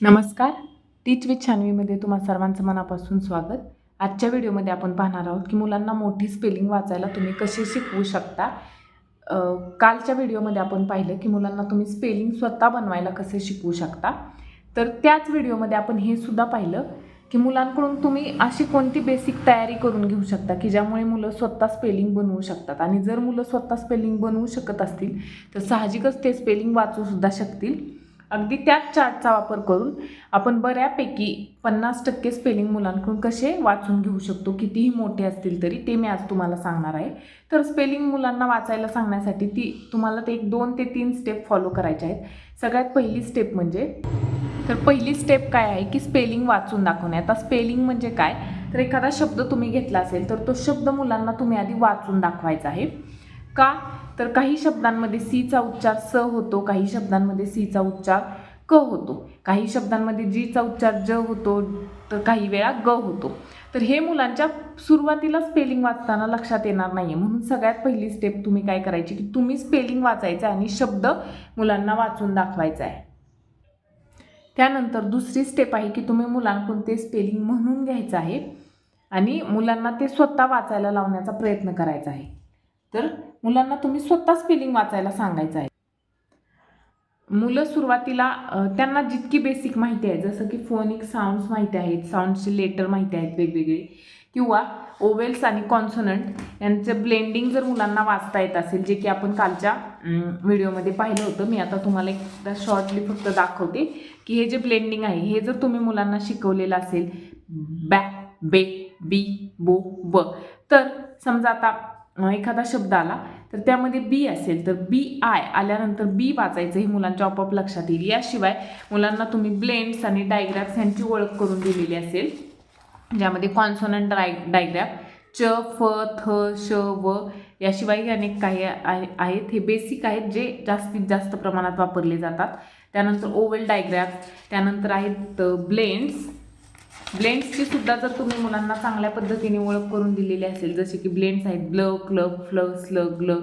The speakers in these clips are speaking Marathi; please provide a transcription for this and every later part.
नमस्कार. टीच विथ छानवीमध्ये तुम्हा सर्वांचं मनापासून स्वागत. आजच्या व्हिडिओमध्ये आपण पाहणार आहोत की मुलांना मोठी स्पेलिंग वाचायला तुम्ही कशी शिकवू शकता? कालच्या व्हिडिओमध्ये आपण पाहिलं की मुलांना तुम्ही स्पेलिंग स्वतः बनवायला कसे शिकवू शकता? तर त्याच व्हिडिओमध्ये आपण हे सुद्धा पाहिलं की मुलांकडून तुम्ही अशी कोणती बेसिक तयारी करून घेऊ शकता की ज्यामुळे मुलं स्वतः स्पेलिंग बनवू शकतात? आणि जर मुलं स्वतः स्पेलिंग बनवू शकत असतील तर साहजिकच ते स्पेलिंग वाचूसुद्धा शकतील. अगदी त्याच चार्टचा वापर करून आपण बऱ्यापैकी पन्नास टक्के स्पेलिंग मुलांकडून कसे वाचून घेऊ शकतो कितीही मोठे असतील तरी ते मी आज तुम्हाला सांगणार आहे. तर स्पेलिंग मुलांना वाचायला सांगण्यासाठी ती तुम्हाला ते एक दोन ते तीन स्टेप फॉलो करायचे आहेत. सगळ्यात पहिली स्टेप म्हणजे तर पहिली स्टेप काय आहे की स्पेलिंग वाचून दाखवणे. आता स्पेलिंग म्हणजे काय? तर एखादा शब्द तुम्ही घेतला असेल तर तो शब्द मुलांना तुम्ही आधी वाचून दाखवायचा आहे. का? तर काही शब्दांमध्ये सीचा उच्चार स होतो काही शब्दांमध्ये सीचा उच्चार क होतो. काही शब्दांमध्ये जीचा उच्चार ज होतो तर काही वेळा ग होतो. तर हे मुलांच्या सुरुवातीला स्पेलिंग वाचताना लक्षात येणार नाही आहे म्हणून सगळ्यात पहिली स्टेप तुम्ही काय करायची? की तुम्ही स्पेलिंग वाचायचं आहे आणि शब्द मुलांना वाचून दाखवायचा आहे त्यानंतर दुसरी स्टेप आहे की तुम्ही मुलांकडून ते स्पेलिंग म्हणून घ्यायचं आहे आणि मुलांना ते स्वतः वाचायला लावण्याचा प्रयत्न करायचा आहे. तर मुलांना तुम्ही स्वतः स्पेलिंग वाचायला सांगायचं आहे. मुलं सुरुवातीला त्यांना जितकी बेसिक माहिती आहे जसं की फोनिक साऊंड्स माहिती आहेत साऊंडचे लेटर माहिती आहेत वेगवेगळे किंवा ओवेल्स आणि कॉन्सोनंट यांचं ब्लेंडिंग जर मुलांना वाचता येत असेल जे की आपण कालच्या व्हिडिओमध्ये पाहिलं होतं मी आता तुम्हाला एकदा शॉर्टली फक्त दाखवते की हे जे ब्लेंडिंग आहे हे जर तुम्ही मुलांना शिकवलेलं असेल बॅ बे बी बो ब तर समजा आता एखादा शब्द आला तर त्यामध्ये बी असेल तर बी आय आल्यानंतर बी वाचायचं हे मुलांच्या आपोआप लक्षात येईल. याशिवाय मुलांना तुम्ही ब्लेंड्स आणि डायग्राफ्स यांची ओळख करून दिलेली असेल ज्यामध्ये कॉन्सोनंट डाय डायग्राफ च फ थ श व याशिवाय अनेक काही आहे आहेत. हे बेसिक आहेत जे जास्तीत जास्त प्रमाणात वापरले जातात. त्यानंतर ओवल डायग्राफ त्यानंतर आहेत ब्लेंड्स ब्लेंड्सची सुद्धा जर तुम्ही मुलांना चांगल्या पद्धतीने ओळख करून दिलेली असेल जसे की ब्लेंड्स आहेत ब्ल क्लब फ्ल स्ल ग्ल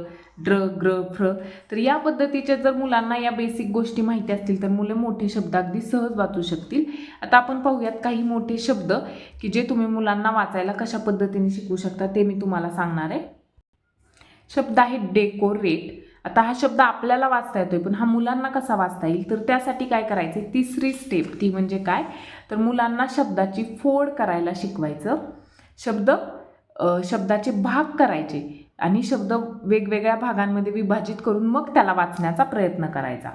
ड्र ग्र फ्र तर या पद्धतीच्या जर मुलांना या बेसिक गोष्टी माहिती असतील तर मुलं मोठे शब्द अगदी सहज वाचू शकतील. आता आपण पाहूयात काही मोठे शब्द की जे तुम्ही मुलांना वाचायला कशा पद्धतीने शिकवू शकता ते मी तुम्हाला सांगणार आहे. शब्द आहे डेकोरेट आता हा शब्द आपल्याला वाचता येतोय पण हा मुलांना कसा वाचता येईल? तर त्यासाठी काय करायचं तिसरी स्टेप ती म्हणजे काय? तर मुलांना शब्दाची फोड करायला शिकवायचं. शब्द शब्दाचे भाग करायचे आणि शब्द वेगवेगळ्या भागांमध्ये विभाजित करून मग त्याला वाचण्याचा प्रयत्न करायचा.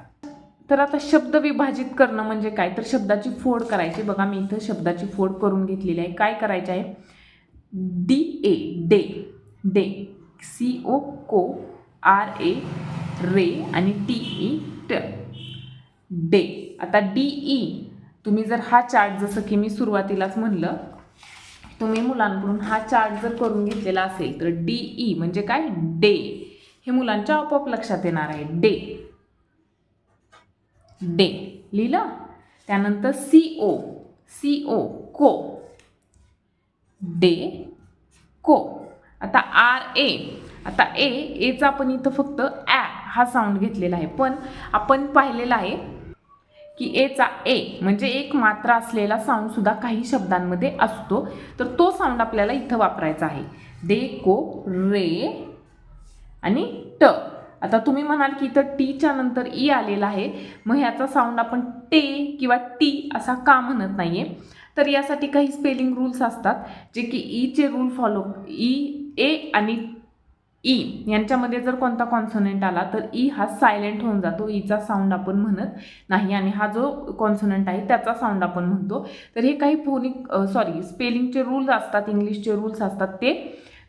तर आता शब्द विभाजित करणं म्हणजे काय? तर शब्दाची फोड करायची. बघा मी इथं शब्दाची फोड करून घेतलेली आहे. काय करायचं आहे? डी ए डे डे सी ओ को आर ए रे आणि टी ई ट. डे. आता डी ई तुम्ही जर हा चार्ट जसं की मी सुरुवातीलाच म्हणलं तुम्ही मुलांकडून हा चार्ट जर करून घेतलेला असेल तर डी ई म्हणजे काय? डे. हे मुलांच्या आपोआप लक्षात येणार आहे. डे. डे. लिहिलं? त्यानंतर सी ओ सी ओ को. डे. को. आता आर ए आता ए एचा आपण इथं फक्त ॲ हा साऊंड घेतलेला आहे. पण आपण पाहिलेला आहे की एचा ए म्हणजे एक मात्रा असलेला साऊंडसुद्धा काही शब्दांमध्ये असतो. तर तो साऊंड आपल्याला इथं वापरायचा आहे. दे को रे आणि ट. आता तुम्ही म्हणाल की इथं टीच्या नंतर ई आलेला आहे. मग ह्याचा साऊंड आपण टे किंवा टी असा का म्हणत नाही आहे तर यासाठी काही स्पेलिंग रूल्स असतात जे की ईचे रूल फॉलो ई ए आणि ई यांच्यामध्ये जर कोणता कॉन्सोनंट आला तर ई हा सायलेंट होऊन जातो. ईचा साऊंड आपण म्हणत नाही. आणि हा जो कॉन्सोनंट आहे त्याचा साऊंड आपण म्हणतो. तर हे काही फोनिक सॉरी स्पेलिंगचे रूल्स असतात इंग्लिशचे रूल्स असतात ते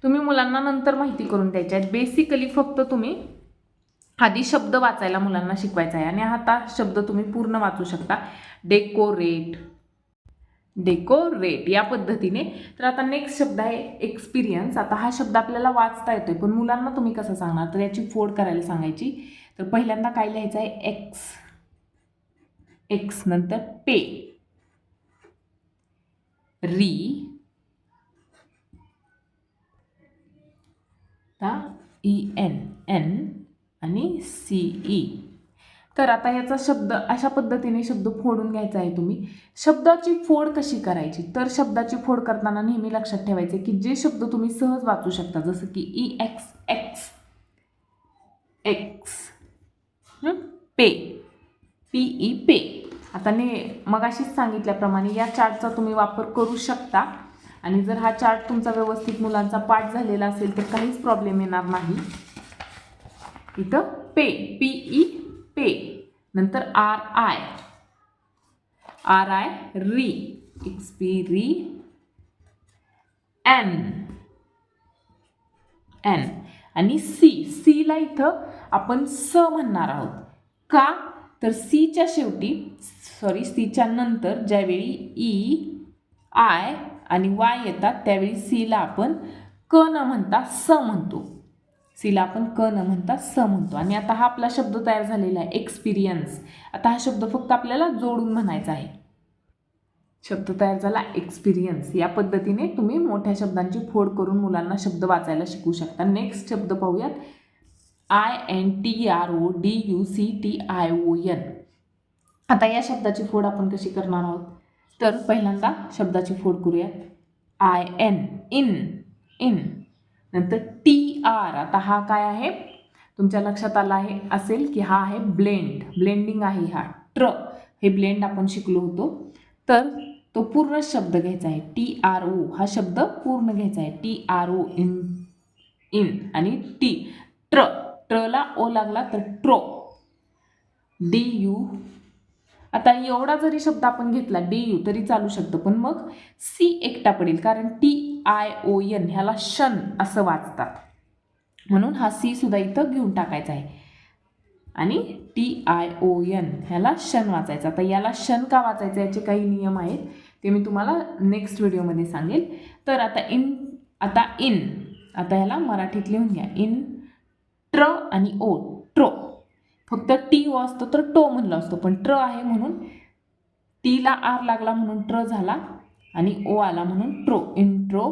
तुम्ही मुलांना नंतर माहिती करून द्यायचे आहेत. बेसिकली फक्त तुम्ही आधी शब्द वाचायला मुलांना शिकवायचा आहे. आणि आता शब्द तुम्ही पूर्ण वाचू शकता. डेकोरेट डेकोरेट या पद्धतीने. तर आता नेक्स्ट शब्द आहे एक्सपिरियन्स आता हा शब्द आपल्याला वाचता येतोय पण मुलांना तुम्ही कसं सांगणार? तर याची फोड करायला सांगायची. तर पहिल्यांदा काय लिहायचं आहे? एक्स एक्स नंतर पे. री. ई एन एन आणि सी ई e. तर आता याचा शब्द अशा पद्धतीने शब्द फोडून घ्यायचा आहे तुम्ही. शब्दाची फोड कशी करायची? तर शब्दाची फोड करताना नेहमी लक्षात ठेवायचे की जे शब्द तुम्ही सहज वाचू शकता जसं की ई एक्स एक्स एक्स पे पी ई पे. आता ने मगाशीच सांगितल्याप्रमाणे या चार्टचा तुम्ही वापर करू शकता. आणि जर हा चार्ट तुमचा व्यवस्थित मुलांचा पाठ झालेला असेल तर काहीच प्रॉब्लेम येणार नाही. इथं पे पी ई पे. नंतर आर आय. आर आय री. एक्सपिरी एन एन आणि सी सीला इथं आपण स म्हणणार आहोत. का? तर सीच्या शेवटी सॉरी सीच्या नंतर ज्यावेळी e, ई आय आणि वाय येतात त्यावेळी सीला आपण क न म्हणता स म्हणतो. सीला आपण क न म्हणता स म्हणतो. आणि आता हा आपला शब्द तयार झालेला आहे एक्सपिरियन्स आता हा शब्द फक्त आपल्याला जोडून म्हणायचा आहे. शब्द तयार झाला एक्सपिरियन्स या पद्धतीने तुम्ही मोठ्या शब्दांची फोड करून मुलांना शब्द वाचायला शिकू शकता. नेक्स्ट शब्द पाहूयात. I N T R O D U C T I O N आता या शब्दाची फोड आपण कशी करणार आहोत? तर पहिल्यांदा शब्दाची फोड करूयात. आय एन इन इन नंतर टी आर आता हा काय आहे? तुमच्या लक्षात आला आहे असेल की हा आहे ब्लेंड ब्लेंडिंग आहे हा. ट्र हे ब्लेंड आपण शिकलो होतो. तर तो पूर्ण शब्द घ्यायचा आहे टी आर ओ हा शब्द पूर्ण घ्यायचा आहे टी आर ओ इन इन आणि टी ट्र ट्रला ओ लागला तर ट्रो. डी यू आता एवढा जरी शब्द आपण घेतला डी यू तरी चालू शकतं. पण मग सी एकटा पडेल कारण टी आय ओ एन ह्याला शन असं वाचतात. म्हणून हा सी सुद्धा इथं घेऊन टाकायचा आहे. आणि टी आय ओ एन ह्याला शन वाचायचं. आता याला शन का वाचायचं याचे काही नियम आहेत ते मी तुम्हाला नेक्स्ट व्हिडिओमध्ये सांगेल. तर आता इन आता इन आता ह्याला मराठीत लिहून घ्या. इन ट्र आणि ओ ट्रो. फक्त टी ओ असतो तर टो म्हणलं असतो पण ट्र आहे म्हणून टीला आर लागला म्हणून ट्र झाला आणि ओ आला म्हणून ट्रो. इंट्रो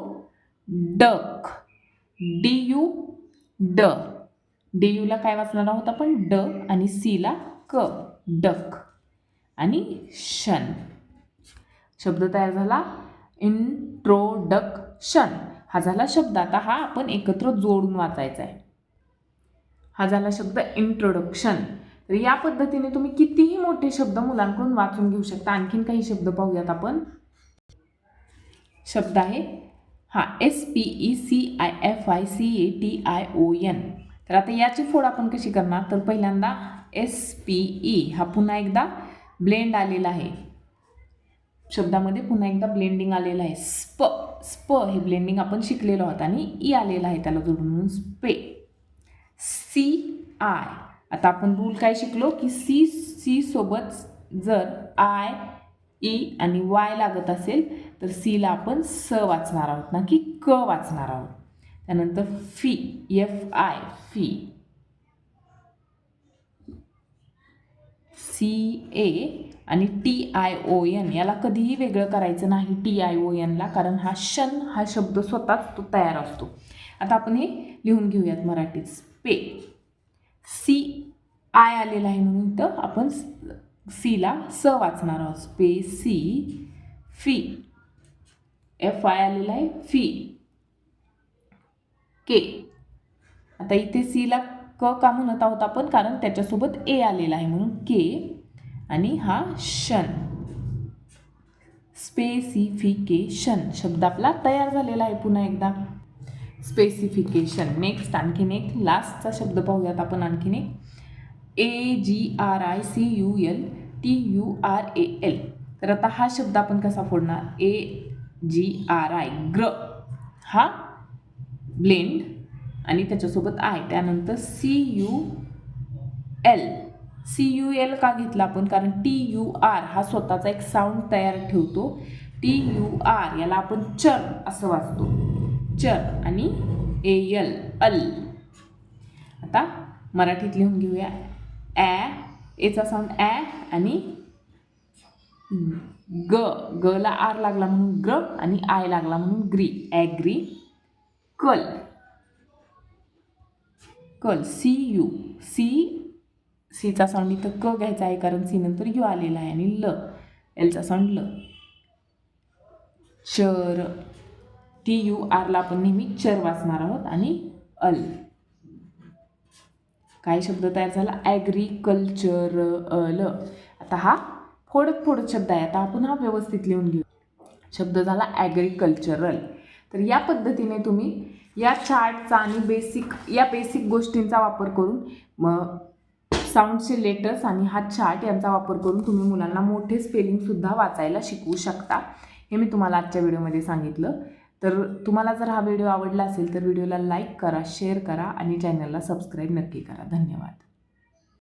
डक. डी यू ड. डी यूला काय वाचणार आहोत आपण? ड आणि सीला क. डक. आणि शन. शब्द तयार झाला. इंट्रोडक्शन हा झाला शब्द. आता हा आपण एकत्र जोडून वाचायचा आहे. हा झाला शब्द इंट्रोडक्शन तर या पद्धतीने तुम्ही कितीही मोठे शब्द मुलांकडून वाचून घेऊ शकता. आणखीन काही शब्द पाहूयात आपण. शब्द आहे हा S P E C I F I C A T I O N तर आता याची फोड आपण कशी करणार? तर पहिल्यांदा एस पी ई हा पुन्हा एकदा ब्लेंड आलेला आहे. शब्दामध्ये पुन्हा एकदा ब्लेंडिंग आलेलं आहे. स्प स्प हे ब्लेंडिंग आपण शिकलेलो आहोत आणि ई आलेलं आहे त्याला जोडून म्हणून. स्पे सी आय. आता आपण रूल काय शिकलो की सी सी सोबत जर आय ई आणि वाय लागत असेल तर सीला आपण स वाचणार आहोत ना की क वाचणार आहोत. त्यानंतर फी एफ आय फी. सी ए आणि टी आय ओ एन याला कधीही वेगळं करायचं नाही टी आय ओ एनला कारण हा शन हा शब्द स्वतःच तो तयार असतो. आता आपण हे लिहून घेऊयात मराठीत. पे. सी आय आलेला आहे म्हणून तर आपण सीला स वाचणार आहोत. पे सी फी एफ आय आलेला आहे. फी के आता इथे सीला क का म्हणत आहोत आपण? कारण त्याच्यासोबत ए आलेला आहे म्हणून के आणि हा शन स्पेसिफिकेशन e, शब्द आपला तयार झालेला आहे पुन्हा एकदा. स्पेसिफिकेशन नेक्स्ट आणखीन एक. लास्टचा शब्द पाहूयात आपण आणखीन एक. A G R I C U L T U R A L तर आता हा शब्द आपण कसा फोडणार? ए जी आर आय ग्र. हा? ब्लेंड आणि त्याच्यासोबत आय त्यानंतर C U L C U L का घेतला आपण? कारण टी यू आर हा स्वतःचा एक साऊंड तयार ठेवतो. टी यू आर याला आपण चर असं वाचतो. चर आणि ए यल अल. आता मराठीत लिहून घेऊया. ॲ एचा साऊंड ॲ आणि ग. ग ला आर लागला म्हणून ग आणि आय लागला म्हणून ग्री. ॲग्री कल. कल. C U. सी सीचा साऊंड इथं क घ्यायचा आहे कारण सी नंतर यू आलेला आहे आणि ल. एलचा साऊंड ल. चर. टी यू आरला आपण नेहमी चर वाचणार आहोत आणि अल. काय शब्द तयार झाला. ॲग्रिकल्चर अल. आता हा फोडत फोडत शब्द आहे. आता आपण हा व्यवस्थित लिहून घेऊ. शब्द झाला ॲग्रिकल्चरल तर या पद्धतीने तुम्ही या चार्टचा आणि बेसिक या बेसिक गोष्टींचा वापर करून मग साऊंडचे लेटर्स आणि हा चार्ट यांचा वापर करून तुम्ही मुलांना मोठे स्पेलिंगसुद्धा वाचायला शिकवू शकता. हे मी तुम्हाला आजच्या व्हिडिओमध्ये सांगितलं. तर तुम्हाला जर हा व्हिडिओ आवडला असेल तर व्हिडिओला लाईक करा शेअर करा आणि चॅनलला सबस्क्राईब नक्की करा. धन्यवाद.